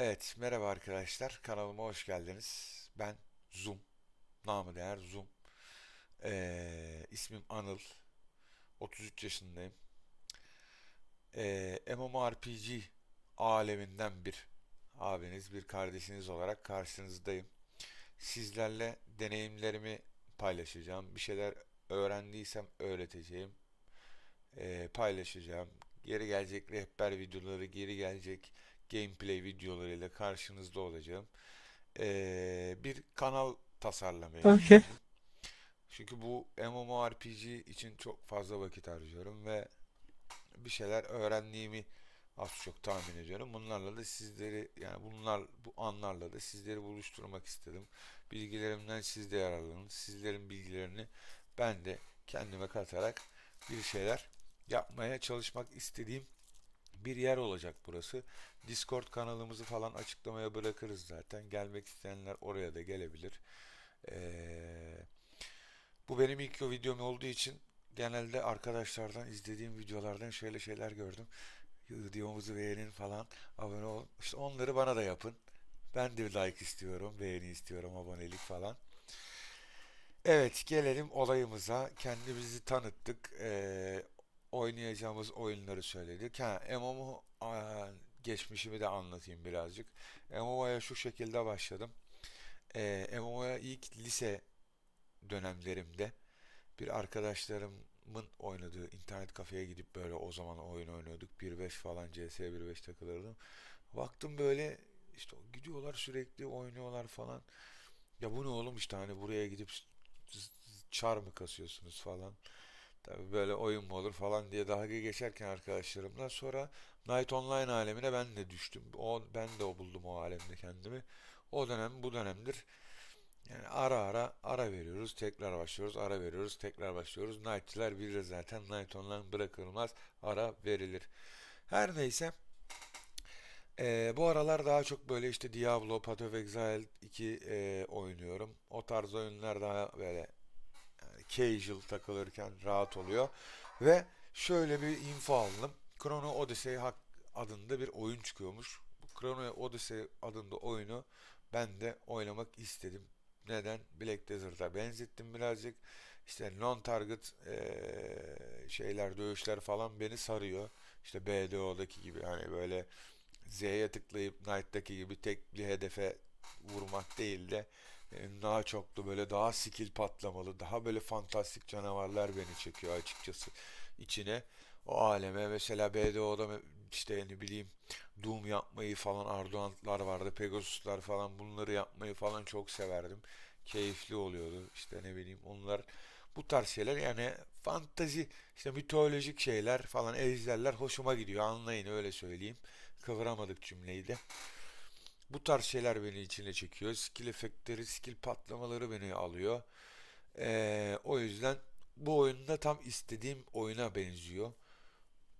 Evet, merhaba arkadaşlar. Kanalıma hoş geldiniz. Ben Zoom, namı değer Zoom. Ee, ismim Anıl. 33 yaşındayım. Ee, MMORPG aleminden bir abiniz, bir kardeşiniz olarak karşınızdayım. Sizlerle deneyimlerimi paylaşacağım. Bir şeyler öğrendiysem öğreteceğim. Ee, paylaşacağım. Geri gelecek rehber videoları, geri gelecek gameplay videolarıyla karşınızda olacağım. Ee, bir kanal tasarlamayı Okay. Çünkü bu MMORPG için çok fazla vakit harcıyorum ve bir şeyler öğrendiğimi az çok tahmin ediyorum. Bunlarla da sizleri yani bunlar bu anlarla da sizleri buluşturmak istedim. Bilgilerimden siz de yararlanın. Sizlerin bilgilerini ben de kendime katarak bir şeyler yapmaya çalışmak istediğim bir yer olacak burası. Discord kanalımızı falan açıklamaya bırakırız zaten. Gelmek isteyenler oraya da gelebilir. Ee, bu benim ilk videom olduğu için genelde arkadaşlardan izlediğim videolardan şöyle şeyler gördüm. Videomuzu beğenin falan, abone olun. İşte onları bana da yapın. Ben de like istiyorum, beğeni istiyorum, abonelik falan. Evet, gelelim olayımıza. Kendimizi tanıttık. Ee, oynayacağımız oyunları söyledik. Ha, MMO geçmişimi de anlatayım birazcık. MMO'ya şu şekilde başladım. Ee, MMO'ya ilk lise dönemlerimde bir arkadaşlarımın oynadığı internet kafeye gidip böyle o zaman oyun oynuyorduk. 1.5 falan CS 1.5 takılırdım. Baktım böyle işte gidiyorlar sürekli oynuyorlar falan. Ya bu ne oğlum işte hani buraya gidip çar mı kasıyorsunuz falan. Tabii böyle oyun mu olur falan diye dalga geçerken arkadaşlarımla sonra Night Online alemine ben de düştüm. O ben de o buldum o alemde kendimi. O dönem bu dönemdir. Yani ara ara ara veriyoruz, tekrar başlıyoruz, ara veriyoruz, tekrar başlıyoruz. Night'çiler bilir zaten Night Online bırakılmaz, ara verilir. Her neyse, eee, bu aralar daha çok böyle işte Diablo, Path of Exile 2 eee, oynuyorum. O tarz oyunlar daha böyle casual takılırken rahat oluyor. Ve şöyle bir info aldım. Chrono Odyssey adında bir oyun çıkıyormuş. Bu Chrono Odyssey adında oyunu ben de oynamak istedim. Neden? Black Desert'a benzettim birazcık. İşte non-target eee, şeyler, dövüşler falan beni sarıyor. İşte BDO'daki gibi hani böyle Z'ye tıklayıp Knight'taki gibi tek bir hedefe vurmak değil de daha çok da böyle daha skill patlamalı, daha böyle fantastik canavarlar beni çekiyor açıkçası içine. O aleme mesela BDO'da işte ne bileyim Doom yapmayı falan Arduantlar vardı, Pegasus'lar falan bunları yapmayı falan çok severdim. Keyifli oluyordu işte ne bileyim onlar bu tarz şeyler yani fantazi işte mitolojik şeyler falan ejderler hoşuma gidiyor anlayın öyle söyleyeyim. Kıvıramadık cümleyi de. Bu tarz şeyler beni içine çekiyor. Skill efektleri, skill patlamaları beni alıyor. Ee, o yüzden bu oyunda tam istediğim oyuna benziyor.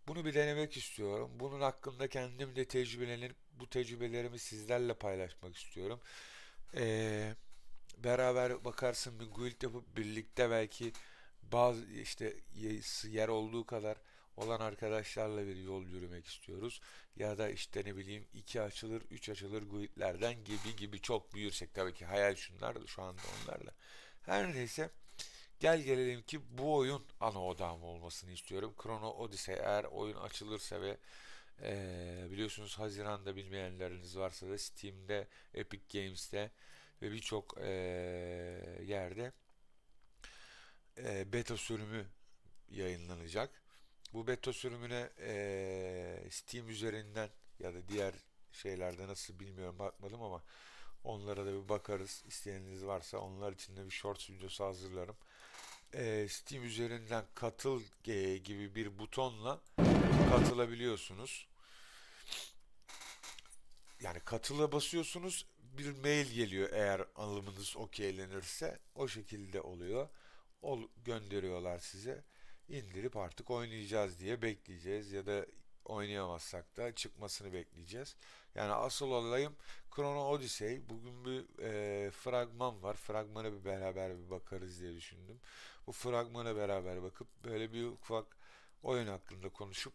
Bunu bir denemek istiyorum. Bunun hakkında kendim de tecrübelenip bu tecrübelerimi sizlerle paylaşmak istiyorum. Ee, beraber bakarsın bir guild yapıp birlikte belki bazı işte ye- yer olduğu kadar olan arkadaşlarla bir yol yürümek istiyoruz. Ya da işte ne bileyim iki açılır, üç açılır guildlerden gibi gibi çok büyürsek tabii ki hayal şunlar da şu anda onlarla. Her neyse gel gelelim ki bu oyun ana odağım olmasını istiyorum. Chrono Odyssey eğer oyun açılırsa ve eee, biliyorsunuz Haziran'da bilmeyenleriniz varsa da Steam'de, Epic Games'te ve birçok eee, yerde eee, beta sürümü yayınlanacak. Bu beta sürümüne eee, Steam üzerinden ya da diğer şeylerde nasıl bilmiyorum bakmadım ama onlara da bir bakarız. İsteyeniniz varsa onlar için de bir shorts videosu hazırlarım. Eee, Steam üzerinden katıl e, gibi bir butonla katılabiliyorsunuz. Yani katıla basıyorsunuz bir mail geliyor eğer alımınız okeylenirse o şekilde oluyor. Ol, gönderiyorlar size. İndirip artık oynayacağız diye bekleyeceğiz ya da oynayamazsak da çıkmasını bekleyeceğiz. Yani asıl olayım Chrono Odyssey. Bugün bir e, fragman var. Fragmana bir beraber bir bakarız diye düşündüm. Bu fragmana beraber bakıp böyle bir ufak oyun hakkında konuşup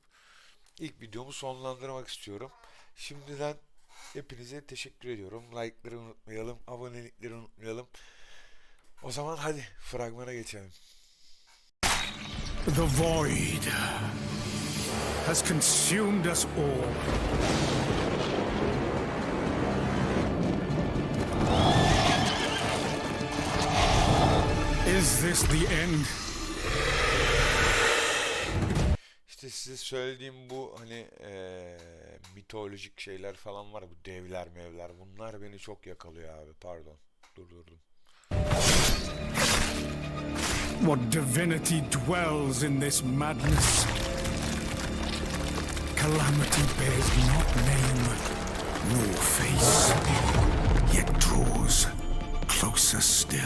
ilk videomu sonlandırmak istiyorum. Şimdiden hepinize teşekkür ediyorum. Like'ları unutmayalım, abonelikleri unutmayalım. O zaman hadi fragmana geçelim. The void has consumed us all. Is this the end? İşte size söylediğim bu hani eee, mitolojik şeyler falan var. Bu devler mevler. Bunlar beni çok yakalıyor abi. Pardon. Durdurdum. What divinity dwells in this madness? Calamity bears not name nor face, yet draws closer still.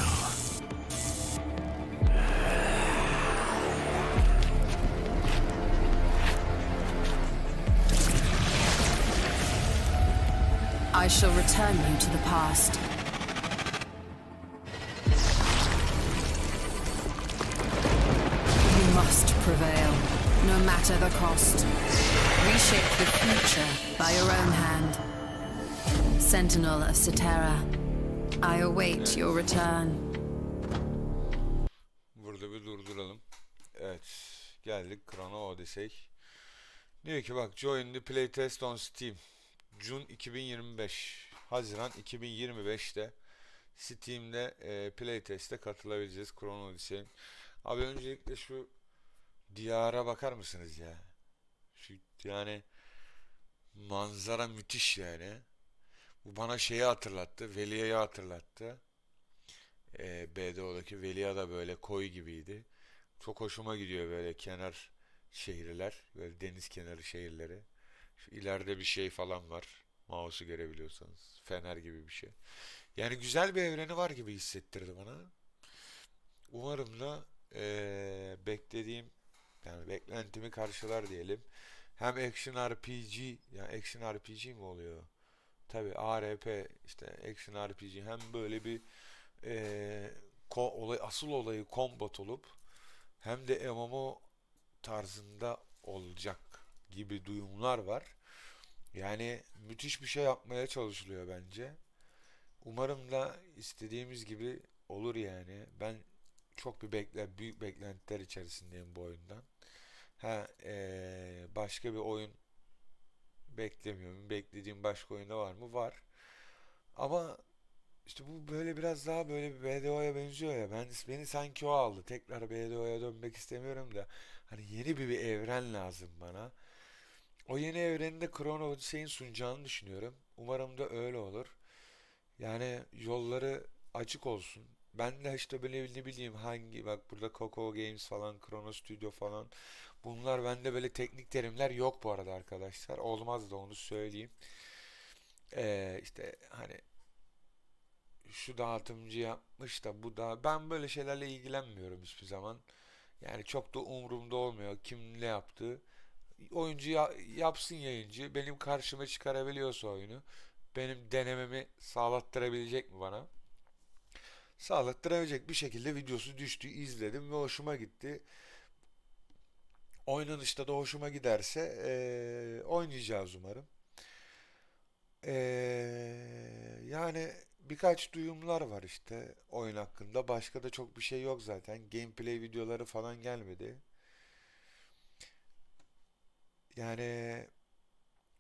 I shall return you to the past. Must prevail, no matter the cost. Reshape the future by your own hand. Sentinel of Cetera, I await your return. Burada bir durduralım. Evet. Geldik Chrono Odyssey. Diyor ki bak join the playtest on Steam. June 2025. Haziran 2025'te Steam'de e, playtest'e katılabileceğiz Chrono Odyssey'in. Abi öncelikle şu diyara bakar mısınız ya? Şu yani manzara müthiş yani. Bu bana şeyi hatırlattı. Velia'yı hatırlattı. E, BDO'daki Velia da böyle koy gibiydi. Çok hoşuma gidiyor böyle kenar şehirler. Böyle deniz kenarı şehirleri. Şu ileride bir şey falan var. Mouse'u görebiliyorsanız. Fener gibi bir şey. Yani güzel bir evreni var gibi hissettirdi bana. Umarım da eee, beklediğim yani beklentimi karşılar diyelim. Hem action RPG yani action RPG mi oluyor? Tabii ARP işte action RPG hem böyle bir eee, ko- olay asıl olayı combat olup hem de MMO tarzında olacak gibi duyumlar var. Yani müthiş bir şey yapmaya çalışılıyor bence. Umarım da istediğimiz gibi olur yani. Ben çok bir bekle büyük beklentiler içerisindeyim bu oyundan. Ha eee, başka bir oyun beklemiyorum. Beklediğim başka oyunda var mı? Var. Ama işte bu böyle biraz daha böyle bir BDO'ya benziyor ya. Ben beni sanki o aldı. Tekrar BDO'ya dönmek istemiyorum da hani yeni bir, bir evren lazım bana. O yeni evreni de Chrono Odyssey'in sunacağını düşünüyorum. Umarım da öyle olur. Yani yolları açık olsun. Ben de işte böyle ne bileyim hangi bak burada Coco Games falan, Chrono Studio falan. Bunlar bende böyle teknik terimler yok bu arada arkadaşlar. Olmaz da onu söyleyeyim. Ee, işte hani şu dağıtımcı yapmış da bu da ben böyle şeylerle ilgilenmiyorum hiçbir zaman. Yani çok da umurumda olmuyor kim ne yaptığı. Oyuncu ya- yapsın yayıncı. Benim karşıma çıkarabiliyorsa oyunu. Benim denememi sağlattırabilecek mi bana? Sağlattırabilecek bir şekilde videosu düştü, izledim ve hoşuma gitti. Oynanışta da hoşuma giderse eee, oynayacağız umarım. Eee, yani birkaç duyumlar var işte oyun hakkında. Başka da çok bir şey yok zaten. Gameplay videoları falan gelmedi. Yani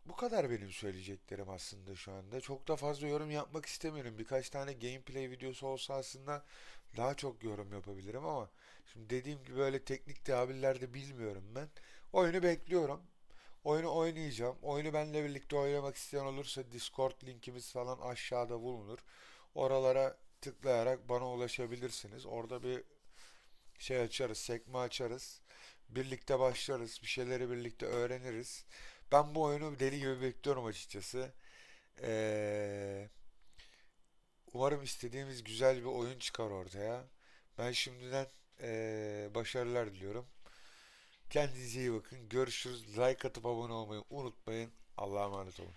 bu kadar benim söyleyeceklerim aslında şu anda. Çok da fazla yorum yapmak istemiyorum. Birkaç tane gameplay videosu olsa aslında daha çok yorum yapabilirim ama şimdi dediğim gibi böyle teknik tabirler de bilmiyorum ben. Oyunu bekliyorum. Oyunu oynayacağım. Oyunu benimle birlikte oynamak isteyen olursa Discord linkimiz falan aşağıda bulunur. Oralara tıklayarak bana ulaşabilirsiniz. Orada bir şey açarız, sekme açarız. Birlikte başlarız, bir şeyleri birlikte öğreniriz. Ben bu oyunu deli gibi bekliyorum açıkçası. Ee, umarım istediğimiz güzel bir oyun çıkar ortaya. Ben şimdiden ee, başarılar diliyorum. Kendinize iyi bakın. Görüşürüz. Like atıp abone olmayı unutmayın. Allah'a emanet olun.